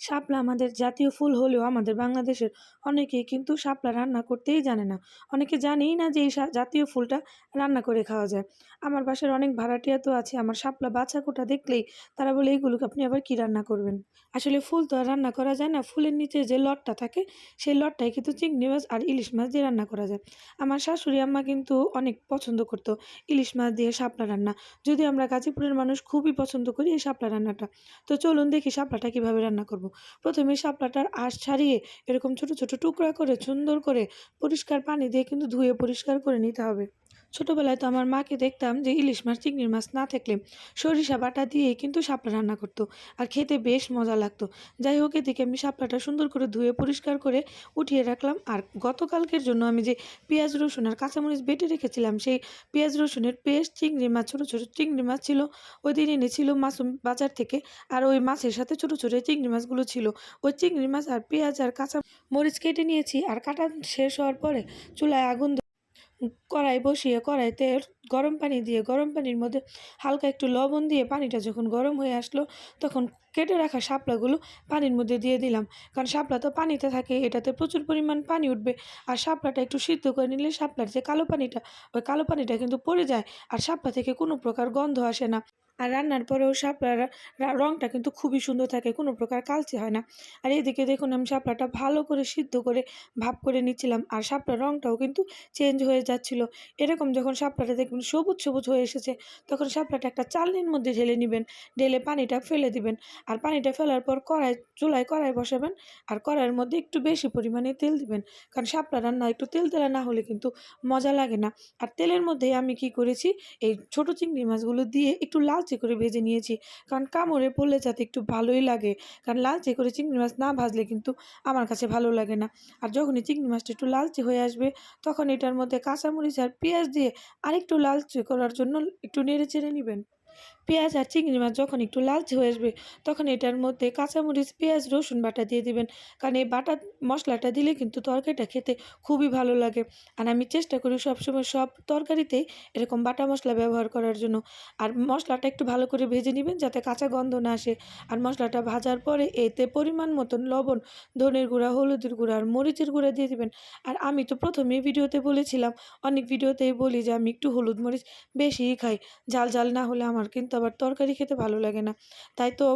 শাপলা আমাদের জাতীয় ফুল হলেও আমাদের বাংলাদেশের অনেকেই কিন্তু শাপলা রান্না করতেই জানে না। অনেকে জানেই না যে এই জাতীয় ফুলটা রান্না করে খাওয়া যায়। আমার বাসার অনেক ভাড়াটিয়া তো আছে, আমার শাপলা বাছা কোটা দেখলেই তারা বলে, এইগুলোকে আপনি আবার কি রান্না করবেন? আসলে ফুল তো আর রান্না করা যায় না, ফুলের নিচে যে লটটা থাকে, সেই লটটাই কিন্তু চিংড়ি মাছ আর ইলিশ মাছ দিয়ে রান্না করা যায়। আমার শাশুড়ি আম্মা কিন্তু অনেক পছন্দ করতো ইলিশ মাছ দিয়ে শাপলা রান্না। যদি আমরা গাজীপুরের মানুষ খুবই পছন্দ করি এই শাপলা রান্নাটা। তো চলুন দেখি শাপলাটা কীভাবে রান্না করব। প্রথমে শাপলাটার আঁশ ছাড়িয়ে এরকম ছোট ছোট টুকরা করে সুন্দর করে পরিষ্কার পানি দিয়ে কিন্তু ধুয়ে পরিষ্কার করে নিতে হবে। ছোটোবেলায় তো আমার মাকে দেখতাম যে ইলিশ মাছ, চিংড়ির মাছ না থাকলে সরিষা বাটা দিয়েই কিন্তু শাপলা রান্না করতো আর খেতে বেশ মজা লাগতো। যাই হোক, এদিকে আমি শাপলাটা সুন্দর করে ধুয়ে পরিষ্কার করে উঠিয়ে রাখলাম আর গতকালকের জন্য আমি যে পেঁয়াজ, রসুন আর কাঁচামরিচ বেটে রেখেছিলাম, সেই পেঁয়াজ, রসুনের পেস্ট, চিংড়ি মাছ, ছোটো ছোটো চিংড়ি মাছ ছিল, ওই দিন এনেছিল মাছ বাজার থেকে আর ওই মাছের সাথে ছোটো ছোটো চিংড়ি মাছগুলো ছিল। ওই চিংড়ি মাছ আর পেঁয়াজ আর কাঁচা মরিচ কেটে নিয়েছি আর কাটা শেষ হওয়ার পরে চুলায় আগুন কড়াই বসিয়ে কড়াইতে গরম পানি দিয়ে, গরম পানির মধ্যে হালকা একটু লবণ দিয়ে পানিটা যখন গরম হয়ে আসলো, তখন কেটে রাখা শাপলাগুলো পানির মধ্যে দিয়ে দিলাম। কারণ শাপলা তো পানিতে থাকে, এটাতে প্রচুর পরিমাণ পানি উঠবে। আর শাপলাটা একটু সিদ্ধ করে নিলে শাপলার যে কালো পানিটা, ওই কালো পানিটা কিন্তু পড়ে যায়। আর শাপলা থেকে কোনো প্রকার গন্ধ আসে না। আর রান্নার পরেও শাপলার রঙটা কিন্তু খুবই সুন্দর থাকে, কোনো প্রকার কালচে হয় না। আর এদিকে দেখুন আমি শাপলাটা ভালো করে সিদ্ধ করে, ভাপ করে নিচ্ছিলাম, আর শাপলার রঙটাও কিন্তু চেঞ্জ হয়ে যাচ্ছিল। এরকম যখন শাপলাটা দেখবেন সবুজ সবুজ হয়ে এসেছে, তখন শাপলাটা একটা চালনির মধ্যে ঢেলে নেবেন, ঢেলে পানিটা ফেলে দিবেন, আর পানিটা ফেলার পর কড়াই, চুলায় কড়াই বসাবেন, আর কড়াইয়ের মধ্যে একটু বেশি পরিমাণে তেল দিবেন। কারণ শাপলা রান্না একটু তেল তেলা না হলে কিন্তু মজা লাগে না। আর তেলের মধ্যেই আমি কি করেছি, এই ছোট চিংড়ি মাছগুলো দিয়ে একটু লালচে করে ভেজে নিয়েছি। কারণ কামড়ে পড়লে যাতে একটু ভালোই লাগে। কারণ লালচে করে চিংড়ি মাছ না ভাজলে কিন্তু আমার কাছে ভালো লাগে না। আর যখনই চিংড়ি মাছটা একটু লালচে হয়ে আসবে, তখন এটার মধ্যে কাঁচামরিচ আর পেঁয়াজ দিয়ে আরেকটু লালচে করার জন্য একটু নেড়ে চেড়ে নেবেন। পেঁয়াজ আর চিংড়ি মাছ যখন একটু লালচে হয়ে আসবে, তখন এটার মধ্যে কাঁচামরিচ, পেঁয়াজ, রসুন বাটা দিয়ে দিবেন। কারণ এই বাটা মশলাটা দিলে কিন্তু তরকারিটা খেতে খুবই ভালো লাগে। আর আমি চেষ্টা করি সবসময় সব তরকারিতেই এরকম বাটা মশলা ব্যবহার করার জন্য। আর মশলাটা একটু ভালো করে ভেজে নেবেন যাতে কাঁচা গন্ধ না আসে। আর মশলাটা ভাজার পরে এতে পরিমাণ মতন লবণ, ধনের গুঁড়া, হলুদের গুঁড়া আর মরিচের গুঁড়া দিয়ে দিবেন। আর আমি তো প্রথমে ভিডিওতে বলেছিলাম, অনেক ভিডিওতেই বলি যে আমি একটু হলুদ মরিচ বেশিই খাই। ঝাল ঝাল না হলে আমার কিন্তু আবার তরকারি খেতে ভালো লাগে না। তাই তো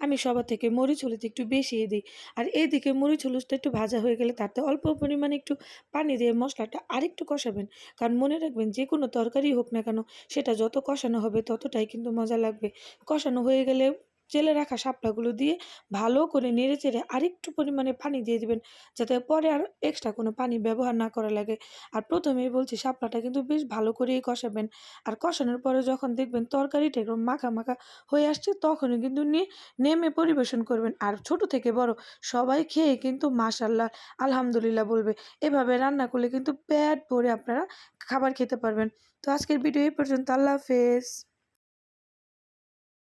আমি সবার থেকে মরিচ, হলুদ একটু বেশি দিই। আর এদিকে মরিচ, হলুদটা একটু ভাজা হয়ে গেলে তাতে অল্প পরিমাণে একটু পানি দিয়ে মশলাটা আরেকটু কষাবেন। কারণ মনে রাখবেন যে কোনো তরকারি হোক না কেন, সেটা যত কষানো হবে ততটাই কিন্তু মজা লাগবে। কষানো হয়ে গেলে জেলে রাখা শাপলাগুলো দিয়ে ভালো করে নেড়ে চেড়ে আরেকটু পরিমাণে পানি দিয়ে দিবেন, যাতে পরে আর এক্সট্রা কোনো পানি ব্যবহার না করা লাগে। আর প্রথমেই বলছি, শাপলাটা কিন্তু বেশ ভালো করেই কষাবেন। আর কষানোর পরে যখন দেখবেন তরকারিটা এরকম মাখা মাখা হয়ে আসছে, তখনই কিন্তু নিয়ে নেমে পরিবেশন করবেন। আর ছোট থেকে বড় সবাই খেয়ে কিন্তু মাশাল্লাহ, আলহামদুলিল্লাহ বলবে। এভাবে রান্না করলে কিন্তু পেট ভরে আপনারা খাবার খেতে পারবেন। তো আজকের ভিডিও এই পর্যন্ত। আল্লাহ হাফেজ।